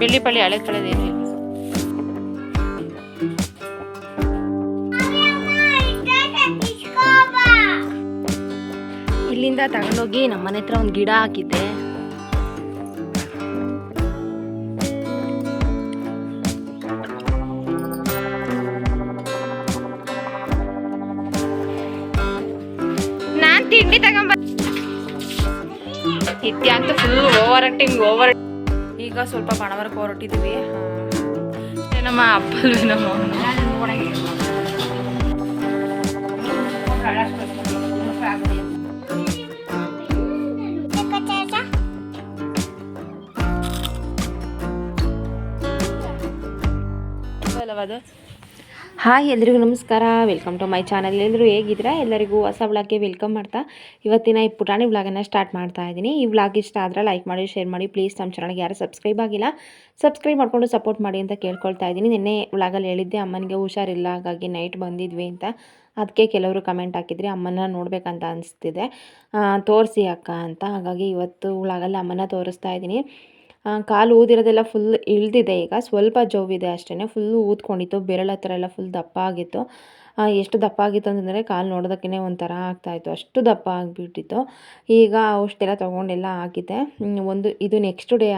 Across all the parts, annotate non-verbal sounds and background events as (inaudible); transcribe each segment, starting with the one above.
ಬೆಳ್ಳಿಪಳ್ಳಿ ಹಳೆ ಕಳೆದೇನು ಇಲ್ಲ ಇಲ್ಲಿಂದ ತಗೊಂಡೋಗಿ ನಮ್ಮ ಮನೆ ಹತ್ರ ಒಂದು ಗಿಡ ಹಾಕಿದ್ದೆ. ನಾನ್ ತಿಂಡಿ ತಗೊಂಬ ನಿತ್ಯ ಫುಲ್ ಓವರ್ ಆಕ್ಟಿಂಗ್ ಓವರ್ ಈಗ ಸ್ವಲ್ಪ ಬಣವರ್ಕ್ ಹೊರಟಿದ್ವಿ. ನಮ್ಮ ಅಪ್ಪಲ್ವೇನೋ ಅದು ಹಾಯ್ ಎಲ್ರಿಗೂ ನಮಸ್ಕಾರ. ವೆಲ್ಕಮ್ ಟು ಮೈ ಚಾನಲ್ ಎಲ್ಲರೂ ಹೇಗಿದ್ದೀರಾ? ಎಲ್ಲರಿಗೂ ಹೊಸ ವ್ಲಾಗ್ಗೆ ವೆಲ್ಕಮ್ ಮಾಡ್ತಾ. ಇವತ್ತಿನ ಈ ಪುಟಾಣಿ ವ್ಲಾಗನ್ನು ಸ್ಟಾರ್ಟ್ ಮಾಡ್ತಾ ಇದ್ದೀನಿ. ಈ ವ್ಲಾಗ್ ಇಷ್ಟ ಆದರೆ ಲೈಕ್ ಮಾಡಿ ಶೇರ್ ಮಾಡಿ. ಪ್ಲೀಸ್ ನಮ್ಮ ಚಾನಲ್ಗೆ ಯಾರು ಸಬ್ಸ್ಕ್ರೈಬ್ ಆಗಿಲ್ಲ ಸಬ್ಸ್ಕ್ರೈಬ್ ಮಾಡಿಕೊಂಡು ಸಪೋರ್ಟ್ ಮಾಡಿ ಅಂತ ಕೇಳ್ಕೊಳ್ತಾ ಇದ್ದೀನಿ. ನಿನ್ನೆ ವ್ಲಾಗಲ್ಲಿ ಹೇಳಿದ್ದೆ, ಅಮ್ಮನಿಗೆ ಹುಷಾರಿಲ್ಲ, ಹಾಗಾಗಿ ನೈಟ್ ಬಂದಿದ್ವಿ ಅಂತ. ಅದಕ್ಕೆ ಕೆಲವರು ಕಮೆಂಟ್ ಹಾಕಿದ್ರಿ ಅಮ್ಮನ ನೋಡಬೇಕಂತ ಅನಿಸ್ತಿದೆ. ತೋರಿಸಿ ಅಕ್ಕ ಅಂತ. ಹಾಗಾಗಿ ಇವತ್ತು ವ್ಲಾಗಲ್ಲಿ ಅಮ್ಮನ ತೋರಿಸ್ತಾ ಇದ್ದೀನಿ. ಕಾಲು ಊದಿರೋದೆಲ್ಲ ಫುಲ್ ಇಳ್ದಿದೆ ಈಗ. ಸ್ವಲ್ಪ ಜೋವಿದೆ ಅಷ್ಟೇ ಫುಲ್ಲು ಊದ್ಕೊಂಡಿತ್ತು. ಬೆರಳ ಹತ್ರ ಎಲ್ಲ ಫುಲ್ ದಪ್ಪ ಆಗಿತ್ತು. ಎಷ್ಟು ದಪ್ಪ ಆಗಿತ್ತು ಅಂತಂದರೆ ಕಾಲು ನೋಡೋದಕ್ಕೇ ಒಂಥರ ಆಗ್ತಾಯಿತ್ತು. ಅಷ್ಟು ದಪ್ಪ ಆಗಿಬಿಟ್ಟಿತ್ತು. ಈಗ ಔಷಧಿ ಎಲ್ಲ ತೊಗೊಂಡೆಲ್ಲ ಆಗಿದೆ ಒಂದು, ಇದು ನೆಕ್ಸ್ಟ್ ಡೇ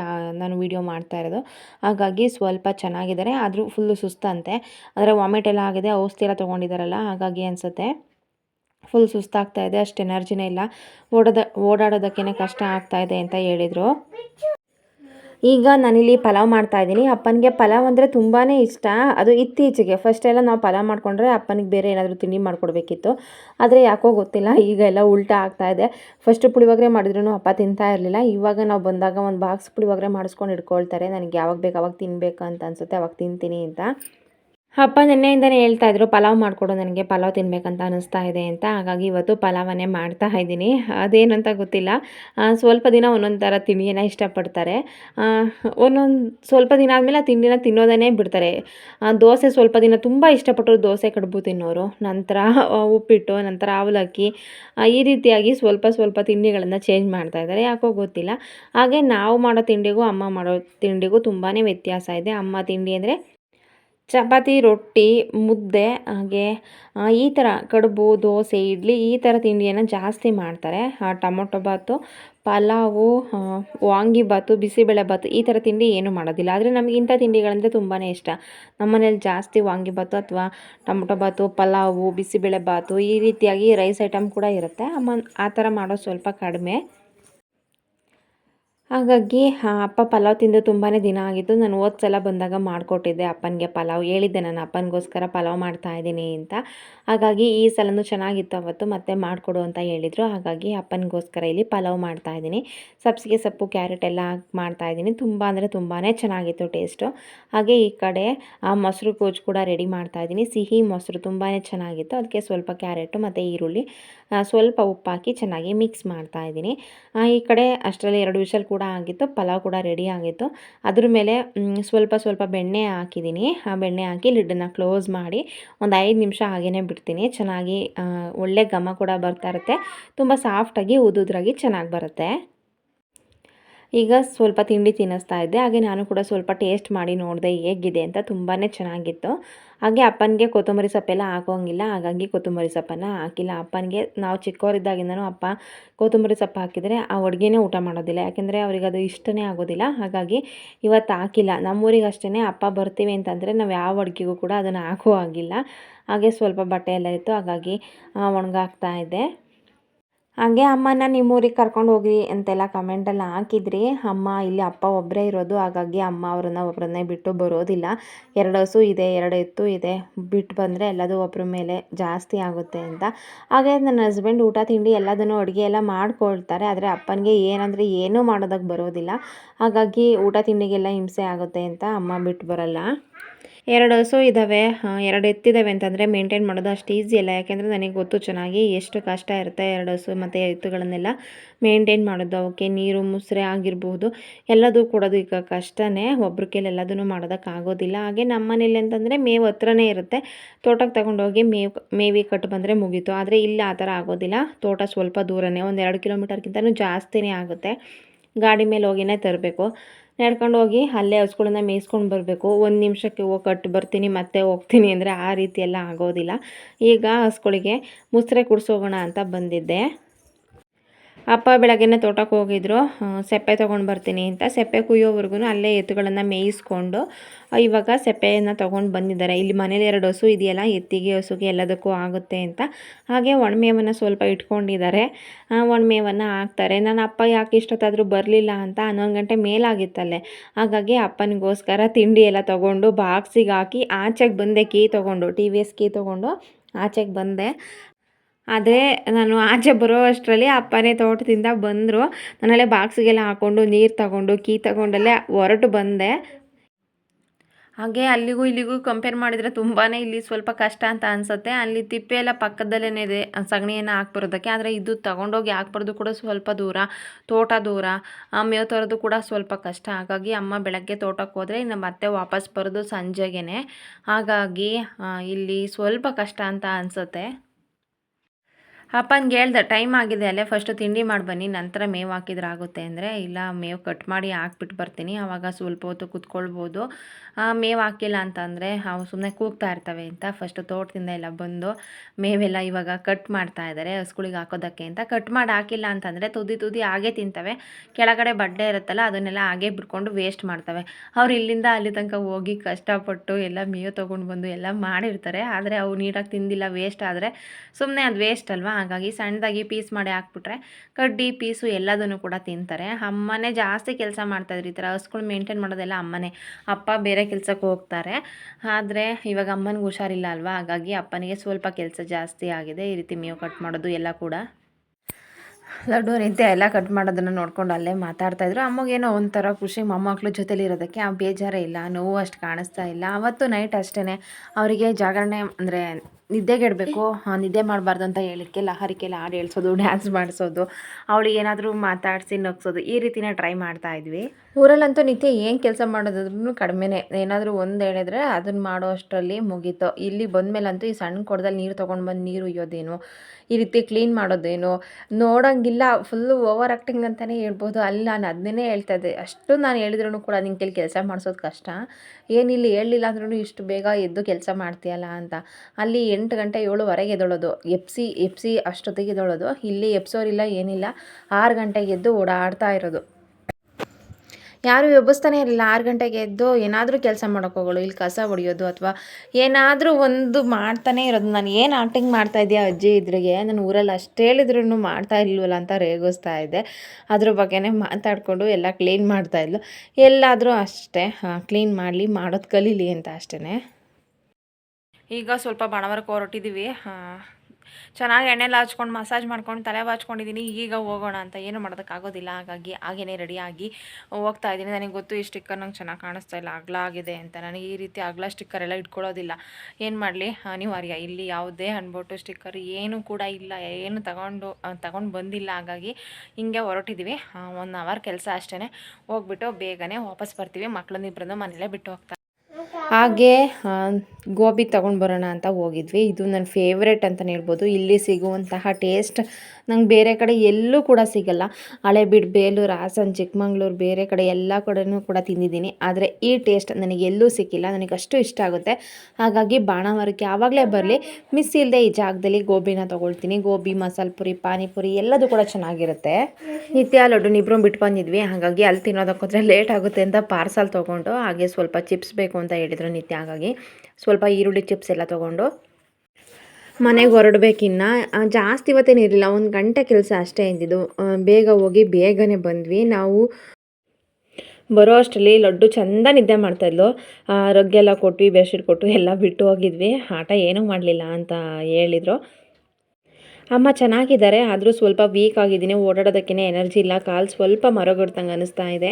ನಾನು ವೀಡಿಯೋ ಮಾಡ್ತಾ ಇರೋದು. ಹಾಗಾಗಿ ಸ್ವಲ್ಪ ಚೆನ್ನಾಗಿದ್ದಾರೆ. ಆದರೂ ಫುಲ್ಲು ಸುಸ್ತಂತೆ. ಅಂದರೆ ವಾಮಿಟ್ ಎಲ್ಲ ಆಗಿದೆ. ಔಷಧಿ ಎಲ್ಲ ತೊಗೊಂಡಿದ್ದಾರಲ್ಲ ಹಾಗಾಗಿ ಅನಿಸುತ್ತೆ. ಫುಲ್ ಸುಸ್ತಾಗ್ತಾ ಇದೆ. ಅಷ್ಟು ಎನರ್ಜಿನೇ ಇಲ್ಲ. ಓಡೋದ ಓಡಾಡೋದಕ್ಕೇ ಕಷ್ಟ ಆಗ್ತಾಯಿದೆ ಅಂತ ಹೇಳಿದರು. ಈಗ ನಾನಿಲ್ಲಿ ಪಲಾವ್ ಮಾಡ್ತಾ ಇದ್ದೀನಿ. ಅಪ್ಪನಿಗೆ ಪಲಾವ್ ಅಂದರೆ ತುಂಬಾ ಇಷ್ಟ. ಅದು ಇತ್ತೀಚೆಗೆ. ಫಸ್ಟ್ ಎಲ್ಲ ನಾವು ಪಲಾವ್ ಮಾಡಿಕೊಂಡ್ರೆ ಅಪ್ಪನಿಗೆ ಬೇರೆ ಏನಾದರೂ ತಿಂಡಿ ಮಾಡಿಕೊಡ್ಬೇಕಿತ್ತು. ಆದರೆ ಯಾಕೋ ಗೊತ್ತಿಲ್ಲ. ಈಗ ಎಲ್ಲ ಉಲ್ಟಾ ಆಗ್ತಾ ಇದೆ. ಫಸ್ಟ್ ಪುಳಿಯೋಗರೆ ಮಾಡಿದ್ರು ಅಪ್ಪ ತಿಂತಾ ಇರಲಿಲ್ಲ. ಇವಾಗ ನಾವು ಬಂದಾಗ ಒಂದು ಬಾಕ್ಸ್ ಪುಳಿಯೋಗರೆ ಮಾಡಿಸ್ಕೊಂಡು ಇಟ್ಕೊಳ್ತಾರೆ ನನಗೆ ಯಾವಾಗ ಬೇಕು ಅವಾಗ ತಿನ್ನಬೇಕು ಅಂತ ಅನ್ಸುತ್ತೆ. ಅವಾಗ ತಿಂತೀನಿ ಅಂತ. ಅಪ್ಪ ನಿನ್ನೆಯಿಂದನೇ ಹೇಳ್ತಾ ಇದ್ರು, ಪಲಾವ್ ಮಾಡಿಕೊಡು, ನನಗೆ ಪಲಾವ್ ತಿನ್ಬೇಕಂತ ಅನಿಸ್ತಾ ಇದೆ ಅಂತ. ಹಾಗಾಗಿ ಇವತ್ತು ಪಲಾವನ್ನೇ ಮಾಡ್ತಾ ಇದ್ದೀನಿ. ಅದೇನಂತ ಗೊತ್ತಿಲ್ಲ. ಸ್ವಲ್ಪ ದಿನ ಒಂದೊಂದು ಥರ ತಿಂಡಿಯನ್ನು ಇಷ್ಟಪಡ್ತಾರೆ. ಒಂದೊಂದು ಸ್ವಲ್ಪ ದಿನ ಆದಮೇಲೆ ಆ ತಿಂಡಿನ ತಿನ್ನೋದನ್ನೇ ಬಿಡ್ತಾರೆ. ದೋಸೆ ಸ್ವಲ್ಪ ದಿನ ತುಂಬ ಇಷ್ಟಪಟ್ಟರು ದೋಸೆ ಕಡುಬು ತಿನ್ನೋರು. ನಂತರ ಉಪ್ಪಿಟ್ಟು, ನಂತರ ಅವಲಕ್ಕಿ ಈ ರೀತಿಯಾಗಿ ಸ್ವಲ್ಪ ಸ್ವಲ್ಪ ತಿಂಡಿಗಳನ್ನು ಚೇಂಜ್ ಮಾಡ್ತಾ ಇದ್ದಾರೆ. ಯಾಕೋ ಗೊತ್ತಿಲ್ಲ. ಹಾಗೆ ನಾವು ಮಾಡೋ ತಿಂಡಿಗೂ, ಅಮ್ಮ ಮಾಡೋ ತಿಂಡಿಗೂ ತುಂಬಾ ವ್ಯತ್ಯಾಸ ಇದೆ. ಅಮ್ಮ ತಿಂಡಿ ಅಂದರೆ ಚಪಾತಿ, ರೊಟ್ಟಿ, ಮುದ್ದೆ, ಹಾಗೆ ಈ ಥರ ಕಡುಬು, ದೋಸೆ, ಇಡ್ಲಿ ಈ ಥರ ತಿಂಡಿಯನ್ನು ಜಾಸ್ತಿ ಮಾಡ್ತಾರೆ. ಟೊಮೊಟೊ ಬಾತು, ಪಲಾವು ವಾಂಗಿಬಾತು ಬಿಸಿಬೇಳೆ ಬಾತು ಈ ಥರ ತಿಂಡಿ ಏನು ಮಾಡೋದಿಲ್ಲ. ಆದರೆ ನಮಗೆ ಇಂಥ ತಿಂಡಿಗಳಂದರೆ ತುಂಬಾ ಇಷ್ಟ. ನಮ್ಮನೇಲಿ ಜಾಸ್ತಿ ವಾಂಗಿಬಾತು ಅಥವಾ ಟೊಮೊಟೊ ಬಾತು, ಪಲಾವು, ಬಿಸಿಬೇಳೆ ಬಾತು ಈ ರೀತಿಯಾಗಿ ರೈಸ್ ಐಟಮ್ ಕೂಡ ಇರುತ್ತೆ. ಅಮ್ಮ ಆ ಥರ ಮಾಡೋದು ಸ್ವಲ್ಪ ಕಡಿಮೆ. ಹಾಗಾಗಿ ಅಪ್ಪ ಪಲಾವ್ ತಿಂದು ತುಂಬಾ ದಿನ ಆಗಿತ್ತು ನಾನು ಹೋದ ಸಲ ಬಂದಾಗ ಮಾಡಿಕೊಟ್ಟಿದ್ದೆ ಅಪ್ಪನಿಗೆ ಪಲಾವ್. ಹೇಳಿದ್ದೆ ನಾನು, ಅಪ್ಪನಿಗೋಸ್ಕರ ಪಲಾವ್ ಮಾಡ್ತಾ ಇದ್ದೀನಿ ಅಂತ. ಹಾಗಾಗಿ ಈ ಸಲನೂ ಚೆನ್ನಾಗಿತ್ತು ಅವತ್ತು, ಮತ್ತೆ ಮಾಡಿಕೊಡು ಅಂತ ಹೇಳಿದರು. ಹಾಗಾಗಿ ಅಪ್ಪನಿಗೋಸ್ಕರ ಇಲ್ಲಿ ಪಲಾವ್ ಮಾಡ್ತಾ ಇದ್ದೀನಿ. ಸಬ್ಸಿಗೆ ಸೊಪ್ಪು, ಕ್ಯಾರೆಟ್ ಎಲ್ಲ ಹಾಕಿ ಮಾಡ್ತಾ ಇದ್ದೀನಿ. ತುಂಬ ಅಂದರೆ ತುಂಬಾ ಚೆನ್ನಾಗಿತ್ತು ಟೇಸ್ಟು. ಹಾಗೆ ಈ ಕಡೆ ಆ ಮೊಸರು ಕೋಚ್ ಕೂಡ ರೆಡಿ ಮಾಡ್ತಾ ಇದ್ದೀನಿ. ಸಿಹಿ ಮೊಸರು ತುಂಬಾ ಚೆನ್ನಾಗಿತ್ತು. ಅದಕ್ಕೆ ಸ್ವಲ್ಪ ಕ್ಯಾರೆಟು ಮತ್ತು ಈರುಳ್ಳಿ ಸ್ವಲ್ಪ ಉಪ್ಪು ಹಾಕಿ ಚೆನ್ನಾಗಿ ಮಿಕ್ಸ್ ಮಾಡ್ತಾ ಇದ್ದೀನಿ. ಈ ಕಡೆ ಅಷ್ಟರಲ್ಲಿ ಎರಡು ವಿಷಲ್ ಕೂಡ ಆಗಿತ್ತು, ಪಲಾವ್ ಕೂಡ ರೆಡಿ ಆಗಿತ್ತು. ಅದ್ರ ಮೇಲೆ ಸ್ವಲ್ಪ ಸ್ವಲ್ಪ ಬೆಣ್ಣೆ ಹಾಕಿದ್ದೀನಿ. ಆ ಬೆಣ್ಣೆ ಹಾಕಿ ಲಿಡ್ಡನ್ನು ಕ್ಲೋಸ್ ಮಾಡಿ ಒಂದು ಐದು ನಿಮಿಷ ಹಾಗೇ ಬಿಡ್ತೀನಿ. ಚೆನ್ನಾಗಿ ಒಳ್ಳೆ ಘಮ ಕೂಡ ಬರ್ತಾ ಇರುತ್ತೆ. ತುಂಬ ಸಾಫ್ಟಾಗಿ ಉದುದ್ರಾಗಿ ಚೆನ್ನಾಗಿ ಬರುತ್ತೆ. ಈಗ ಸ್ವಲ್ಪ ತಿಂಡಿ ತಿನ್ನಿಸ್ತಾ ಇದ್ದೆ. ಹಾಗೆ ನಾನು ಕೂಡ ಸ್ವಲ್ಪ ಟೇಸ್ಟ್ ಮಾಡಿ ನೋಡಿದೆ ಹೇಗಿದೆ ಅಂತ ತುಂಬಾ ಚೆನ್ನಾಗಿತ್ತು. ಹಾಗೆ ಅಪ್ಪನಿಗೆ ಕೊತ್ತಂಬರಿ ಸೊಪ್ಪೆಲ್ಲ ಹಾಕೋಂಗಿಲ್ಲ. ಹಾಗಾಗಿ ಕೊತ್ತಂಬರಿ ಸೊಪ್ಪನ್ನು ಹಾಕಿಲ್ಲ. ಅಪ್ಪನಿಗೆ ನಾವು ಚಿಕ್ಕವರಿದ್ದಾಗಿಂದನೂ ಅಪ್ಪ ಕೊತ್ತಂಬರಿ ಸೊಪ್ಪು ಹಾಕಿದರೆ ಆ ಅಡುಗೆನೇ ಊಟ ಮಾಡೋದಿಲ್ಲ. ಯಾಕೆಂದರೆ ಅವ್ರಿಗೆ ಅದು ಇಷ್ಟನೇ ಆಗೋದಿಲ್ಲ. ಹಾಗಾಗಿ ಇವತ್ತು ಹಾಕಿಲ್ಲ. ನಮ್ಮೂರಿಗೆ ಅಷ್ಟೇ ಅಪ್ಪ ಬರ್ತೀವಿ ಅಂತಂದರೆ ನಾವು ಯಾವ ಅಡುಗೆಗೂ ಕೂಡ ಅದನ್ನು ಹಾಕೋ ಆಗಿಲ್ಲ ಹಾಗೆ ಸ್ವಲ್ಪ ಬಟ್ಟೆ ಎಲ್ಲ ಇತ್ತು. ಹಾಗಾಗಿ ಒಣಗಾಕ್ತಾ ಇದ್ದೆ. ಹಾಗೆ ಅಮ್ಮನ ನಿಮ್ಮೂರಿಗೆ ಕರ್ಕೊಂಡು ಹೋಗಿ ಅಂತೆಲ್ಲ ಕಮೆಂಟೆಲ್ಲ ಹಾಕಿದ್ರಿ. ಅಮ್ಮ, ಇಲ್ಲಿ ಅಪ್ಪ ಒಬ್ಬರೇ ಇರೋದು, ಹಾಗಾಗಿ ಅಮ್ಮ ಅವ್ರನ್ನ ಒಬ್ಬರನ್ನೇ ಬಿಟ್ಟು ಬರೋದಿಲ್ಲ. ಎರಡು ಹಸು ಇದೆ, ಎರಡು ಎತ್ತು ಇದೆ. ಬಿಟ್ಟು ಬಂದರೆ ಎಲ್ಲದೂ ಒಬ್ಬರ ಮೇಲೆ ಜಾಸ್ತಿ ಆಗುತ್ತೆ ಅಂತ. ಹಾಗೆ ನನ್ನ ಹಸ್ಬೆಂಡ್ ಊಟ, ತಿಂಡಿ ಎಲ್ಲದನ್ನು ಅಡುಗೆ ಎಲ್ಲ ಮಾಡ್ಕೊಳ್ತಾರೆ. ಆದರೆ ಅಪ್ಪನಿಗೆ ಏನಂದರೆ ಏನೂ ಮಾಡೋದಕ್ಕೆ ಬರೋದಿಲ್ಲ. ಹಾಗಾಗಿ ಊಟ, ತಿಂಡಿಗೆಲ್ಲ ಹಿಂಸೆ ಆಗುತ್ತೆ ಅಂತ ಅಮ್ಮ ಬಿಟ್ಟು ಬರಲ್ಲ. ಎರಡು ಹಸು ಇದ್ದಾವೆ ಎರಡು ಎತ್ತಿದ್ದಾವೆ ಅಂತಂದರೆ ಮೇಂಟೈನ್ ಮಾಡೋದು ಅಷ್ಟು ಈಸಿ ಅಲ್ಲ. ಯಾಕೆಂದರೆ ನನಗೆ ಗೊತ್ತು ಚೆನ್ನಾಗಿ ಎಷ್ಟು ಕಷ್ಟ ಇರುತ್ತೆ ಎರಡು ಹಸು ಮತ್ತು ಎತ್ತುಗಳನ್ನೆಲ್ಲ ಮೇಂಟೈನ್ ಮಾಡೋದು. ಅವಕ್ಕೆ ನೀರು, ಮುಸ್ರೆ ಆಗಿರ್ಬೋದು. ಎಲ್ಲದೂ ಕೊಡೋದು ಈಗ ಕಷ್ಟನೇ. ಒಬ್ರ ಕೈಲಿ ಎಲ್ಲದನ್ನು ಮಾಡೋದಕ್ಕಾಗೋದಿಲ್ಲ ಹಾಗೆ ನಮ್ಮ ಮನೇಲಿ ಅಂತಂದರೆ ಮೇವು ಹತ್ರನೇ ಇರುತ್ತೆ. ತೋಟಕ್ಕೆ ತಗೊಂಡೋಗಿ ಮೇವು ಮೇವಿ ಕಟ್ಟು ಬಂದರೆ ಮುಗೀತು. ಆದರೆ ಇಲ್ಲಿ ಆ ಥರ ಆಗೋದಿಲ್ಲ. ತೋಟ ಸ್ವಲ್ಪ ದೂರನೇ ಒಂದು ಎರಡು ಕಿಲೋಮೀಟರ್ಗಿಂತಲೂ ಜಾಸ್ತಿನೇ ಆಗುತ್ತೆ. ಗಾಡಿ ಮೇಲೆ ಹೋಗಿನೇ ತರಬೇಕು. ನಡ್ಕೊಂಡು ಹೋಗಿ ಅಲ್ಲೇ ಹಸುಗಳನ್ನ ಮೇಯಿಸ್ಕೊಂಡು ಬರಬೇಕು. ಒಂದು ನಿಮಿಷಕ್ಕೆ ಹೋಗಿ ಕಟ್ಟು ಬರ್ತೀನಿ, ಮತ್ತೆ ಹೋಗ್ತೀನಿ ಅಂದರೆ ಆ ರೀತಿ ಎಲ್ಲ ಆಗೋದಿಲ್ಲ. ಈಗ ಹಸುಗಳಿಗೆ ಮುಸ್ರೆ ಕುಡಿಸೋಗೋಣ ಅಂತ ಬಂದಿದ್ದೆ. ಅಪ್ಪ ಬೆಳಗ್ಗೆನೆ ತೋಟಕ್ಕೆ ಹೋಗಿದ್ರು. ಸೆಪ್ಪೆ ತೊಗೊಂಡು ಬರ್ತೀನಿ ಅಂತ. ಸೆಪ್ಪೆ ಕುಯ್ಯೋವರೆಗೂ ಅಲ್ಲೇ ಎತ್ತುಗಳನ್ನು ಮೇಯಿಸ್ಕೊಂಡು ಇವಾಗ ಸೆಪ್ಪೆಯನ್ನು ತೊಗೊಂಡು ಬಂದಿದ್ದಾರೆ. ಇಲ್ಲಿ ಮನೇಲಿ ಎರಡು ಹಸು ಇದೆಯಲ್ಲ, ಎತ್ತಿಗೆ ಹಸುಗೆ ಎಲ್ಲದಕ್ಕೂ ಆಗುತ್ತೆ ಅಂತ. ಹಾಗೆ ಒಣಮೇವನ್ನು ಸ್ವಲ್ಪ ಇಟ್ಕೊಂಡಿದ್ದಾರೆ. ಒಣಮೇವನ್ನು ಹಾಕ್ತಾರೆ. ನನ್ನ ಅಪ್ಪ ಯಾಕೆ ಇಷ್ಟೊತ್ತಾದರೂ ಬರಲಿಲ್ಲ ಅಂತ ಹನ್ನೊಂದು ಗಂಟೆ ಮೇಲಾಗಿತ್ತಲ್ಲೇ. ಹಾಗಾಗಿ ಅಪ್ಪನಿಗೋಸ್ಕರ ತಿಂಡಿ ಎಲ್ಲ ತೊಗೊಂಡು ಬಾಕ್ಸಿಗೆ ಹಾಕಿ, ಆಚೆಗೆ ಬಂದೆ, ಕೀ ತೊಗೊಂಡು ಟಿ ವಿ ಎಸ್ ಕೀ ತೊಗೊಂಡು ಆಚೆಗೆ ಬಂದೆ. ಆದರೆ ನಾನು ಆಚೆ ಬರೋ ಅಷ್ಟರಲ್ಲಿ ಅಪ್ಪನೇ ತೋಟದಿಂದ ಬಂದರು. ನಾನಲ್ಲೇ ಬಾಕ್ಸಿಗೆಲ್ಲ ಹಾಕ್ಕೊಂಡು ನೀರು ತಗೊಂಡು, ಕೀ ತಗೊಂಡಲ್ಲೇ ಹೊರಟು ಬಂದೆ. ಹಾಗೆ ಅಲ್ಲಿಗೂ ಇಲ್ಲಿಗೂ ಕಂಪೇರ್ ಮಾಡಿದರೆ ತುಂಬಾ ಇಲ್ಲಿ ಸ್ವಲ್ಪ ಕಷ್ಟ ಅಂತ ಅನಿಸುತ್ತೆ. ಅಲ್ಲಿ ತಿಪ್ಪೆ ಎಲ್ಲ ಪಕ್ಕದಲ್ಲೇ ಇದೆ, ಸಗಣಿಯನ್ನು ಹಾಕ್ಬರೋದಕ್ಕೆ. ಆದರೆ ಇದು ತಗೊಂಡೋಗಿ ಹಾಕ್ಬಾರ್ದು ಕೂಡ ಸ್ವಲ್ಪ ದೂರ, ತೋಟ ದೂರ. ಮೇವು ತರೋದು ಕೂಡ ಸ್ವಲ್ಪ ಕಷ್ಟ. ಹಾಗಾಗಿ ಅಮ್ಮ ಬೆಳಗ್ಗೆ ತೋಟಕ್ಕೆ ಹೋದರೆ ಇನ್ನು ಮತ್ತೆ ವಾಪಸ್ ಬರೋದು ಸಂಜೆಗೆ ಹಾಗಾಗಿ ಇಲ್ಲಿ ಸ್ವಲ್ಪ ಕಷ್ಟ ಅಂತ ಅನಿಸುತ್ತೆ. ಅಪ್ಪನಿಗೆ ಹೇಳ್ದೆ, ಟೈಮ್ ಆಗಿದೆ ಅಲ್ಲೇ ಫಸ್ಟು ತಿಂಡಿ ಮಾಡಿ ಬನ್ನಿ, ನಂತರ ಮೇವು ಹಾಕಿದ್ರೆ ಆಗುತ್ತೆ. ಅಂದರೆ, ಇಲ್ಲ, ಮೇವು ಕಟ್ ಮಾಡಿ ಹಾಕ್ಬಿಟ್ಟು ಬರ್ತೀನಿ ಆವಾಗ ಸ್ವಲ್ಪ ಹೊತ್ತು ಕುತ್ಕೊಳ್ಬೋದು. ಮೇವು ಹಾಕಿಲ್ಲ ಅಂತಂದರೆ, ಅವು ಸುಮ್ಮನೆ ಕೂಗ್ತಾ ಇರ್ತವೆ ಅಂತ ಫಸ್ಟು ತೋಟದಿಂದ ಎಲ್ಲ ಬಂದು ಮೇವೆಲ್ಲ ಇವಾಗ ಕಟ್ ಮಾಡ್ತಾ ಇದ್ದಾರೆ ಹಸ್ಗಳಿಗೆ ಹಾಕೋದಕ್ಕೆ ಅಂತ. ಕಟ್ ಮಾಡಿ ಹಾಕಿಲ್ಲ ಅಂತಂದರೆ, ತುದಿ ತುದಿ ಹಾಗೆ ತಿಂತವೆ. ಕೆಳಗಡೆ ಬಡ್ಡೆ ಇರುತ್ತಲ್ಲ, ಅದನ್ನೆಲ್ಲ ಹಾಗೆ ಬಿಟ್ಕೊಂಡು ವೇಸ್ಟ್ ಮಾಡ್ತವೆ. ಅವ್ರು ಇಲ್ಲಿಂದ ಅಲ್ಲಿ ತನಕ ಹೋಗಿ ಕಷ್ಟಪಟ್ಟು ಎಲ್ಲ ಮೇವು ತೊಗೊಂಡು ಬಂದು ಎಲ್ಲ ಮಾಡಿರ್ತಾರೆ. ಆದರೆ, ಅವು ನೀಟಾಗಿ ತಿಂದಿಲ್ಲ ವೇಸ್ಟ್ ಆದರೆ ಸುಮ್ಮನೆ ಅದು ವೇಸ್ಟ್ ಅಲ್ವಾ? ಹಾಗಾಗಿ ಸಣ್ಣದಾಗಿ ಪೀಸ್ ಮಾಡಿ ಹಾಕ್ಬಿಟ್ರೆ ಕಡ್ಡಿ, ಪೀಸು ಎಲ್ಲದನ್ನು ಕೂಡ ತಿಂತಾರೆ. ಅಮ್ಮನೇ ಜಾಸ್ತಿ ಕೆಲಸ ಮಾಡ್ತಾಯಿದ್ರು ಈ ಥರ. ಹಸ್ಗಳು ಮೇಂಟೈನ್ ಮಾಡೋದೆಲ್ಲ ಅಮ್ಮನೇ. ಅಪ್ಪ ಬೇರೆ ಕೆಲಸಕ್ಕೆ ಹೋಗ್ತಾರೆ. ಆದರೆ ಇವಾಗ ಅಮ್ಮನಿಗೆ ಹುಷಾರಿಲ್ಲ ಅಲ್ವಾ? ಹಾಗಾಗಿ ಅಪ್ಪನಿಗೆ ಸ್ವಲ್ಪ ಕೆಲಸ ಜಾಸ್ತಿ ಆಗಿದೆ. ಈ ರೀತಿ ಮೇವು ಕಟ್ ಮಾಡೋದು ಎಲ್ಲ ಕೂಡ. ಲಡ್ಡು ನಿಂತೆ ಎಲ್ಲ ಕಟ್ ಮಾಡೋದನ್ನು ನೋಡ್ಕೊಂಡು ಅಲ್ಲೇ ಮಾತಾಡ್ತಾಯಿದ್ರು ಅಮ್ಮಗೇನೋ ಒಂಥರ ಖುಷಿ. ಮೊಮ್ಮಕ್ಳು ಜೊತೆಲಿ ಇರೋದಕ್ಕೆ ಆ ಬೇಜಾರೇ ಇಲ್ಲ. ನೋವು ಅಷ್ಟು ಕಾಣಿಸ್ತಾ ಇಲ್ಲ. ಅವತ್ತು ನೈಟ್ ಅಷ್ಟೇ ಅವರಿಗೆ ಜಾಗರಣೆ ಅಂದರೆ ನಿದ್ದೆಗೆಡಬೇಕು. ನಿದ್ದೆ ಮಾಡಬಾರ್ದು ಅಂತ ಹೇಳಿಕ್ಕೆ ಲಹರಿಕೆಲ್ಲ ಹಾಡು ಹೇಳ್ಸೋದು (laughs) ಡ್ಯಾನ್ಸ್ ಮಾಡಿಸೋದು ಅವಳಿಗೆ ಏನಾದರೂ ಮಾತಾಡಿಸಿ ನಗ್ಸೋದು, ಈ ರೀತಿನೇ ಟ್ರೈ ಮಾಡ್ತಾ ಇದ್ವಿ. ಊರಲ್ಲಂತೂ ನಿತ್ಯ ಏನು ಕೆಲಸ ಮಾಡೋದಾದ್ರೂ ಕಡಿಮೆನೇ. ಏನಾದರೂ ಒಂದು ಹೇಳಿದ್ರೆ ಅದನ್ನ ಮಾಡೋ ಅಷ್ಟರಲ್ಲಿ ಮುಗೀತು. ಇಲ್ಲಿ ಬಂದಮೇಲಂತೂ ಈ ಸಣ್ಣ ಕೊಡದಲ್ಲಿ ನೀರು ತೊಗೊಂಡು ಬಂದು ನೀರು ಉಯ್ಯೋದೇನು? ಈ ರೀತಿ ಕ್ಲೀನ್ ಮಾಡೋದೇನು? ನೋಡೋಂಗಿಲ್ಲ ಫುಲ್ಲು ಓವರ್ ಆ್ಯಕ್ಟಿಂಗ್ ಅಂತಲೇ ಹೇಳ್ಬೋದು. ಅಲ್ಲಿ ನಾನು ಅದನ್ನೇ ಹೇಳ್ತಾ ಇದ್ದೆ. ಅಷ್ಟು ನಾನು ಹೇಳಿದ್ರೂ ಕೂಡ ಕೈಲಿ ಕೆಲಸ ಮಾಡಿಸೋದು ಕಷ್ಟ. ಏನಿಲ್ಲಿ ಹೇಳಿಲ್ಲ ಅಂದ್ರೂ ಇಷ್ಟು ಬೇಗ ಎದ್ದು ಕೆಲಸ ಮಾಡ್ತೀಯಲ್ಲ ಅಂತ. ಅಲ್ಲಿ ಎಂಟು ಗಂಟೆ ಏಳುವರೆಗೆ ಎದ್ದೊಳೋದು. ಎಪ್ಸಿ ಎಪ್ಸಿ ಅಷ್ಟೊತ್ತಿಗೆ ಎದ್ದೊಳೋದು. ಇಲ್ಲಿ ಎಪ್ಸೋರಿಲ್ಲ, ಏನಿಲ್ಲ. ಆರು ಗಂಟೆಗೆ ಎದ್ದು ಓಡಾಡ್ತಾ ಇರೋದು. ಯಾರು ಎಬ್ಬಿಸ್ತಾನೆ ಇರಲಿಲ್ಲ. ಆರು ಗಂಟೆಗೆ ಎದ್ದು ಏನಾದರೂ ಕೆಲಸ ಮಾಡೋಕೆ ಹೋಗೋಳು. ಇಲ್ಲಿ ಕಸ ಹೊಡೆಯೋದು ಅಥವಾ ಏನಾದರೂ ಒಂದು ಮಾಡ್ತಾನೆ ಇರೋದು. ನಾನು ಏನು ಆಕ್ಟಿಂಗ್ ಮಾಡ್ತಾ ಇದೆಯಾ ಅಜ್ಜಿ ಇದ್ರಿಗೆ? ನಾನು ಊರಲ್ಲಿ ಅಷ್ಟು ಹೇಳಿದ್ರು ಮಾಡ್ತಾ ಇಲ್ವಲ್ಲ ಅಂತ ರೇಗಿಸ್ತಾ ಇದ್ದೆ ಅದ್ರ ಬಗ್ಗೆನೇ ಮಾತಾಡಿಕೊಂಡು ಎಲ್ಲ ಕ್ಲೀನ್ ಮಾಡ್ತಾ ಇದ್ಲು. ಎಲ್ಲಾದರೂ ಅಷ್ಟೇ. ಕ್ಲೀನ್ ಮಾಡಲಿ, ಮಾಡೋದು ಕಲೀಲಿ ಅಂತ ಅಷ್ಟೇ ಈಗ ಸ್ವಲ್ಪ ಬಣವರಕ್ಕೆ ಹೊರಟಿದ್ದೀವಿ ಚೆನ್ನಾಗಿ ಎಣ್ಣೆಲ್ಲ ಹಚ್ಕೊಂಡು ಮಸಾಜ್ ಮಾಡ್ಕೊಂಡು ತಲೆ ಬಾಚ್ಕೊಂಡಿದ್ದೀನಿ ಈಗ ಹೋಗೋಣ ಅಂತ ಏನು ಮಾಡೋದಕ್ಕಾಗೋದಿಲ್ಲ. ಹಾಗಾಗಿ ಹಾಗೇನೆ ರೆಡಿಯಾಗಿ ಹೋಗ್ತಾ ಇದ್ದೀನಿ. ನನಗೆ ಗೊತ್ತು ಈ ಸ್ಟಿಕ್ಕರ್ ನಂಗೆ ಚೆನ್ನಾಗಿ ಕಾಣಿಸ್ತಾ ಇಲ್ಲ, ಅಗ್ಲ ಆಗಿದೆ ಅಂತ. ನನಗೆ ಈ ರೀತಿ ಅಗ್ಲ ಸ್ಟಿಕ್ಕರ್ ಎಲ್ಲ ಇಟ್ಕೊಳ್ಳೋದಿಲ್ಲ. ಏನು ಮಾಡಲಿ? ಅನಿವಾರ್ಯ ಇಲ್ಲಿ ಯಾವುದೇ ಅನ್ಬೋಟು ಸ್ಟಿಕ್ಕರ್ ಏನು ಕೂಡ ಇಲ್ಲ, ಏನು ತಗೊಂಡು ತಗೊಂಡು ಬಂದಿಲ್ಲ. ಹಾಗಾಗಿ ಹಿಂಗೆ ಹೊರಟಿದ್ದೀವಿ ಒನ್ ಅವರ್ ಕೆಲಸ ಅಷ್ಟೇ ಹೋಗ್ಬಿಟ್ಟು ಬೇಗನೆ ವಾಪಸ್ ಬರ್ತೀವಿ. ಮಕ್ಕಳನ್ನಿಬ್ಬರನ್ನು ಮನೇಲೇ ಬಿಟ್ಟು ಹೋಗ್ತಾ ಹಾಗೆ ಗೋಬಿ ತಗೊಂಡು ಬರೋಣ ಅಂತ ಹೋಗಿದ್ವಿ. ಇದು ನನ್ನ ಫೇವ್ರೆಟ್ ಅಂತಲೇ ಹೇಳ್ಬೋದು. ಇಲ್ಲಿ ಸಿಗುವಂತಹ ಟೇಸ್ಟ್ ನಂಗೆ ಬೇರೆ ಕಡೆ ಎಲ್ಲೂ ಕೂಡ ಸಿಗಲ್ಲ. ಹಳೆಬೀಡು ಬೇಲೂರು, ಹಾಸನ, ಚಿಕ್ಕಮಂಗ್ಳೂರು ಬೇರೆ ಕಡೆ ಎಲ್ಲ ಕಡೆನೂ ಕೂಡ ತಿಂದಿದ್ದೀನಿ. ಆದರೆ ಈ ಟೇಸ್ಟ್ ನನಗೆ ಎಲ್ಲೂ ಸಿಕ್ಕಿಲ್ಲ. ನನಗೆ ಅಷ್ಟು ಇಷ್ಟ ಆಗುತ್ತೆ. ಹಾಗಾಗಿ ಬಾಣಾವರಕ್ಕೆ ಯಾವಾಗಲೇ ಬರಲಿ. ಮಿಸ್ ಇಲ್ಲದೆ ಈ ಜಾಗದಲ್ಲಿ ಗೋಬಿನ ತೊಗೊಳ್ತೀನಿ. ಗೋಬಿ, ಮಸಾಲೆ ಪುರಿ, ಪಾನಿಪುರಿ ಎಲ್ಲದೂ ಕೂಡ ಚೆನ್ನಾಗಿರುತ್ತೆ. ನಿತ್ಯ ಲಡ್ಡು ಇಬ್ಬರು ಬಿಟ್ಟು ಬಂದಿದ್ವಿ. ಹಾಗಾಗಿ ಅಲ್ಲಿ ತಿನ್ನೋದಕ್ಕೋದ್ರೆ ಲೇಟ್ ಆಗುತ್ತೆ ಅಂತ ಪಾರ್ಸಲ್ ತೊಗೊಂಡು, ಹಾಗೆ ಸ್ವಲ್ಪ ಚಿಪ್ಸ್ ಬೇಕು ಅಂತ ಹೇಳಿದರು ನಿತ್ಯ. ಹಾಗಾಗಿ ಸ್ವಲ್ಪ ಈರುಳ್ಳಿ ಚಿಪ್ಸ್ ಎಲ್ಲ ತೊಗೊಂಡು ಮನೆಗೆ ಹೊರಡ್ಬೇಕಿನ್ನ ಜಾಸ್ತಿ ಇವತ್ತೇನು ಇರಲಿಲ್ಲ, ಒಂದು ಗಂಟೆ ಕೆಲಸ ಅಷ್ಟೇ ಇದ್ದಿದ್ದು. ಬೇಗ ಹೋಗಿ ಬೇಗನೆ ಬಂದ್ವಿ. ನಾವು ಬರೋ ಅಷ್ಟರಲ್ಲಿ ಲಡ್ಡು ಚಂದ ನಿದ್ದೆ ಮಾಡ್ತಾಯಿದ್ಲು ರಗ್ಗೆಲ್ಲ ಕೊಟ್ವಿ ಬೆಡ್ಶೀಟ್ ಕೊಟ್ಟು ಎಲ್ಲ ಬಿಟ್ಟು ಹೋಗಿದ್ವಿ. ಆಟ ಏನೂ ಮಾಡಲಿಲ್ಲ ಅಂತ ಹೇಳಿದರು. ಅಮ್ಮ ಚೆನ್ನಾಗಿದ್ದಾರೆ, ಆದರೂ ಸ್ವಲ್ಪ ವೀಕ್ ಆಗಿದ್ದೀನಿ ಓಡಾಡೋದಕ್ಕೇ ಎನರ್ಜಿ ಇಲ್ಲ, ಕಾಲು ಸ್ವಲ್ಪ ಮರಗೊಡ್ತಂಗೆ ಅನಿಸ್ತಾ ಇದೆ.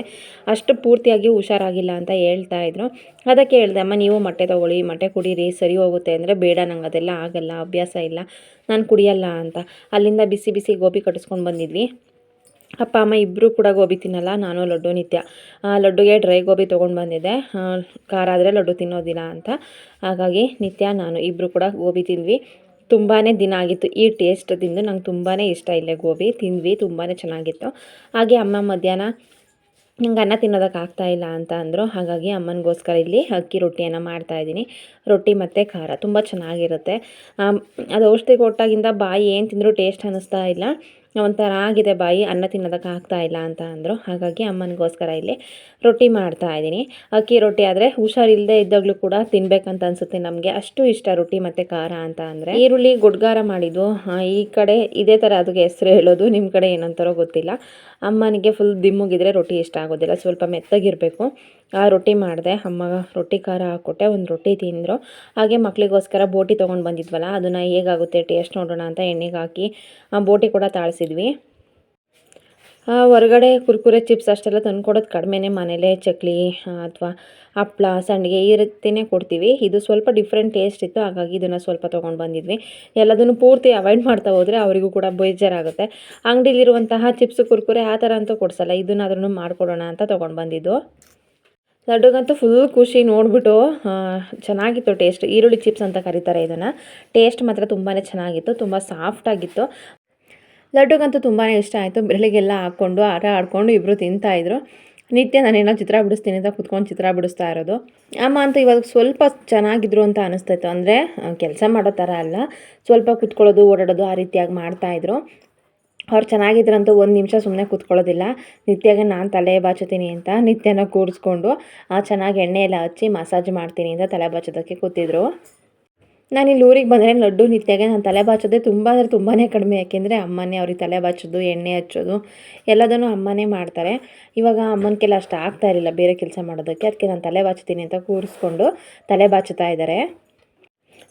ಅಷ್ಟು ಪೂರ್ತಿಯಾಗಿ ಹುಷಾರಾಗಿಲ್ಲ ಅಂತ ಹೇಳ್ತಾ ಇದ್ರು. ಅದಕ್ಕೆ ಹೇಳಿದೆ, ಅಮ್ಮ, ನೀವು ಮೊಟ್ಟೆ ತೊಗೊಳ್ಳಿ, ಮೊಟ್ಟೆ ಕುಡೀರಿ, ಸರಿ ಹೋಗುತ್ತೆ ಅಂದರೆ ಬೇಡ, ನಂಗೆ ಅದೆಲ್ಲ ಆಗಲ್ಲ, ಅಭ್ಯಾಸ ಇಲ್ಲ, ನಾನು ಕುಡಿಯಲ್ಲ ಅಂತ. ಅಲ್ಲಿಂದ ಬಿಸಿ ಬಿಸಿ ಗೋಬಿ ಕಟ್ಟಿಸ್ಕೊಂಡು ಬಂದಿದ್ವಿ. ಅಪ್ಪ, ಅಮ್ಮ ಇಬ್ಬರು ಕೂಡ ಗೋಬಿ ತಿನ್ನಲ್ಲ, ನಾನು ಲಡ್ಡು ನಿತ್ಯ. ಲಡ್ಡುಗೆ ಡ್ರೈ ಗೋಬಿ ತೊಗೊಂಡು ಬಂದಿದ್ದೆ. ಖಾರ ಆದರೆ ಲಡ್ಡು ತಿನ್ನೋದಿಲ್ಲ ಅಂತ. ಹಾಗಾಗಿ ನಿತ್ಯ ನಾನು ಇಬ್ಬರು ಕೂಡ ಗೋಬಿ ತಿಂದ್ವಿ. ತುಂಬಾ ದಿನ ಆಗಿತ್ತು. ಈ ಟೇಸ್ಟ್ ತಿಂದು ನಂಗೆ ತುಂಬಾ ಇಷ್ಟ ಇಲ್ಲೇ ಗೋಬಿ. ತಿಂದ್ವಿ ತುಂಬಾ ಚೆನ್ನಾಗಿತ್ತು. ಹಾಗೆ ಅಮ್ಮ ಮಧ್ಯಾಹ್ನ ನಂಗೆ ಅನ್ನ ತಿನ್ನೋದಕ್ಕೆ ಆಗ್ತಾ ಇಲ್ಲ ಅಂತ ಅಂದರು. ಹಾಗಾಗಿ ಅಮ್ಮನಿಗೋಸ್ಕರ ಇಲ್ಲಿ ಅಕ್ಕಿ ರೊಟ್ಟಿಯನ್ನು ಮಾಡ್ತಾಯಿದ್ದೀನಿ ರೊಟ್ಟಿ ಮತ್ತು ಖಾರ ತುಂಬ ಚೆನ್ನಾಗಿರುತ್ತೆ. ಅದು ಔಷಧಿ ಕೊಟ್ಟಾಗಿಂದ ಬಾಯಿ ಏನು ತಿಂದರೂ ಟೇಸ್ಟ್ ಅನ್ನಿಸ್ತಾ ಇಲ್ಲ. ಒಂಥರ ಆಗಿದೆ ಬಾಯಿ, ಅನ್ನ ತಿನ್ನೋದಕ್ಕೆ ಆಗ್ತಾ ಇಲ್ಲ ಅಂತ ಅಂದರು. ಹಾಗಾಗಿ ಅಮ್ಮನಿಗೋಸ್ಕರ ಇಲ್ಲಿ ರೊಟ್ಟಿ ಮಾಡ್ತಾ ಇದ್ದೀನಿ. ಅಕ್ಕಿ ರೊಟ್ಟಿ ಆದರೆ ಹುಷಾರಿಲ್ಲದೆ ಇದ್ದಾಗಲೂ ಕೂಡ ತಿನ್ಬೇಕಂತ ಅನಿಸುತ್ತೆ ನಮಗೆ. ಅಷ್ಟು ಇಷ್ಟ ರೊಟ್ಟಿ ಮತ್ತು ಖಾರ ಅಂತ ಅಂದರೆ. ಈರುಳ್ಳಿ, ಗುಡ್ಗಾರ ಮಾಡಿದ್ದು. ಈ ಕಡೆ ಇದೇ ಥರ ಅದಕ್ಕೆ ಹೆಸರು ಹೇಳೋದು. ನಿಮ್ಮ ಕಡೆ ಏನಂತಾರೋ ಗೊತ್ತಿಲ್ಲ. ಅಮ್ಮನಿಗೆ ಫುಲ್ ದಿಮ್ಮುಗಿದ್ರೆ ರೊಟ್ಟಿ ಇಷ್ಟ ಆಗೋದಿಲ್ಲ. ಸ್ವಲ್ಪ ಮೆತ್ತಗಿರಬೇಕು. ಆ ರೊಟ್ಟಿ ಮಾಡಿದೆ. ಅಮ್ಮ ರೊಟ್ಟಿ ಖಾರ ಹಾಕ್ಕೊಟ್ಟೆ. ಒಂದು ರೊಟ್ಟಿ ತಿಂದರು. ಹಾಗೆ ಮಕ್ಕಳಿಗೋಸ್ಕರ ಬೋಟಿ ತೊಗೊಂಡು ಬಂದಿದ್ವಲ್ಲ, ಅದನ್ನು ಹೇಗಾಗುತ್ತೆ ಟೇಸ್ಟ್ ನೋಡೋಣ ಅಂತ ಎಣ್ಣೆಗೆ ಹಾಕಿ, ಆ ಬೋಟಿ ಕೂಡ ತಾಳಿಸಿದ್ವಿ ಆ, ಹೊರಗಡೆ ಕುರ್ಕುರೆ ಚಿಪ್ಸ್ ಅಷ್ಟೆಲ್ಲ ತಂದ್ಕೊಡೋದು ಕಡಿಮೆನೇ ಮನೇಲೇ ಚಕ್ಲಿ ಅಥವಾ ಹಪ್ಪಳ ಸಂಡಿಗೆ ಈ ರೀತಿಯೇ ಕೊಡ್ತೀವಿ. ಇದು ಸ್ವಲ್ಪ ಡಿಫ್ರೆಂಟ್ ಟೇಸ್ಟ್ ಇತ್ತು ಹಾಗಾಗಿ ಇದನ್ನು ಸ್ವಲ್ಪ ತೊಗೊಂಡು ಬಂದಿದ್ವಿ. ಎಲ್ಲದನ್ನು ಪೂರ್ತಿ ಅವಾಯ್ಡ್ ಮಾಡ್ತಾ ಹೋದರೆ ಅವರಿಗೂ ಕೂಡ ಬೇಜಾರಾಗುತ್ತೆ. ಅಂಗಡಿಲಿರುವಂತಹ ಚಿಪ್ಸ್ ಕುರ್ಕುರೆ ಆ ಥರ ಅಂತೂ ಕೊಡಿಸಲ್ಲ. ಇದನ್ನಾದ್ರೂ ಮಾಡಿಕೊಡೋಣ ಅಂತ ತೊಗೊಂಡು ಬಂದಿದ್ದು. ಲಡ್ಡುಗಂತೂ ಫುಲ್ ಖುಷಿ ನೋಡಿಬಿಟ್ಟು ಚೆನ್ನಾಗಿತ್ತು ಟೇಸ್ಟ್ ಈರುಳ್ಳಿ ಚಿಪ್ಸ್ ಅಂತ ಕರೀತಾರೆ ಇದನ್ನು. ಟೇಸ್ಟ್ ಮಾತ್ರ ತುಂಬಾ ಚೆನ್ನಾಗಿತ್ತು ತುಂಬ ಸಾಫ್ಟಾಗಿತ್ತು ಲಡ್ಡುಗಂತೂ ತುಂಬಾ ಇಷ್ಟ ಆಯಿತು. ಬೆರಳಿಗೆಲ್ಲ ಹಾಕ್ಕೊಂಡು, ಆಟ ಆಡಿಕೊಂಡು ಇಬ್ಬರು ತಿಂತಾಯಿದ್ರು ನಿತ್ಯ ನಾನೇನೋ ಚಿತ್ರ ಬಿಡಿಸ್ತೀನಿ ಅಂತ ಕುತ್ಕೊಂಡು ಚಿತ್ರ ಬಿಡಿಸ್ತಾ ಇರೋದು. ಅಮ್ಮ ಅಂತ ಇವಾಗ ಸ್ವಲ್ಪ ಚೆನ್ನಾಗಿದ್ರು ಅಂತ ಅನಿಸ್ತಾಯಿತ್ತು ಅಂದರೆ ಕೆಲಸ ಮಾಡೋ ಥರ ಅಲ್ಲ. ಸ್ವಲ್ಪ ಕುತ್ಕೊಳ್ಳೋದು, ಓಡಾಡೋದು ಆ ರೀತಿಯಾಗಿ ಮಾಡ್ತಾಯಿದ್ರು ಅವ್ರು ಚೆನ್ನಾಗಿದ್ರಂತೂ ಒಂದು ನಿಮಿಷ ಸುಮ್ಮನೆ ಕೂತ್ಕೊಳ್ಳೋದಿಲ್ಲ. ನಿತ್ಯಾಗೆ ನಾನು ತಲೆ ಬಾಚುತ್ತೀನಿ ಅಂತ ನಿತ್ಯನ ಕೂರಿಸ್ಕೊಂಡು ಆ, ಚೆನ್ನಾಗಿ ಎಣ್ಣೆ ಎಲ್ಲ ಹಚ್ಚಿ ಮಸಾಜ್ ಮಾಡ್ತೀನಿ ಅಂತ ತಲೆ ಬಾಚೋದಕ್ಕೆ ಕೂತಿದ್ರು. ನಾನು ಇಲ್ಲಿ ಊರಿಗೆ ಬಂದರೆ ಲಡ್ಡು ನಿತ್ಯಾಗೆ ನಾನು ತಲೆ ಬಾಚೋದೇ ತುಂಬ, ಅಂದರೆ ತುಂಬಾ ಕಡಿಮೆ. ಯಾಕೆಂದರೆ ಅಮ್ಮನೇ ಅವ್ರಿಗೆ ತಲೆ ಬಾಚೋದು, ಎಣ್ಣೆ ಹಚ್ಚೋದು, ಎಲ್ಲದನ್ನು ಅಮ್ಮನೇ ಮಾಡ್ತಾರೆ. ಇವಾಗ ಅಮ್ಮನ ಕೆಲ ಅಷ್ಟು ಆಗ್ತಾ ಇರಲಿಲ್ಲ ಬೇರೆ ಕೆಲಸ ಮಾಡೋದಕ್ಕೆ. ಅದಕ್ಕೆ ನಾನು ತಲೆ ಬಾಚ್ತೀನಿ ಅಂತ ಕೂರಿಸ್ಕೊಂಡು ತಲೆ ಬಾಚುತ್ತಾ ಇದ್ದಾರೆ.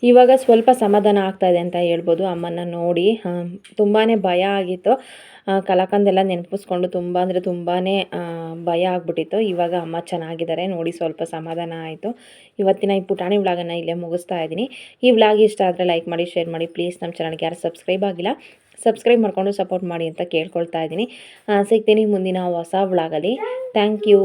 ಇವಾಗ ಸ್ವಲ್ಪ ಸಮಾಧಾನ ಆಗ್ತಾಯಿದೆ ಅಂತ ಹೇಳ್ಬೋದು. ಅಮ್ಮನ ನೋಡಿ ತುಂಬಾ ಭಯ ಆಗಿತ್ತು. ಕಲಾಕಂದೆಲ್ಲ ನೆನಪಿಸ್ಕೊಂಡು ತುಂಬ ಅಂದರೆ ತುಂಬಾ ಭಯ ಆಗ್ಬಿಟ್ಟಿತ್ತು. ಇವಾಗ ಅಮ್ಮ ಚೆನ್ನಾಗಿದ್ದಾರೆ. ನೋಡಿ ಸ್ವಲ್ಪ ಸಮಾಧಾನ ಆಯಿತು. ಇವತ್ತಿನ ಈ ಪುಟಾಣಿ ವ್ಲಾಗನ್ನು ಇಲ್ಲೇ ಮುಗಿಸ್ತಾ ಇದ್ದೀನಿ. ಈ ವ್ಲಾಗ್ ಇಷ್ಟ ಆದರೆ ಲೈಕ್ ಮಾಡಿ, ಶೇರ್ ಮಾಡಿ. ಪ್ಲೀಸ್ ನಮ್ಮ ಚಾನಲ್ಗೆ ಯಾರು ಸಬ್ಸ್ಕ್ರೈಬ್ ಆಗಿಲ್ಲ, ಸಬ್ಸ್ಕ್ರೈಬ್ ಮಾಡಿಕೊಂಡು ಸಪೋರ್ಟ್ ಮಾಡಿ ಅಂತ ಕೇಳ್ಕೊಳ್ತಾ ಇದ್ದೀನಿ. ಸಿಗ್ತೀನಿ ಮುಂದಿನ ಹೊಸ ವ್ಲಾಗಲ್ಲಿ. Thank you.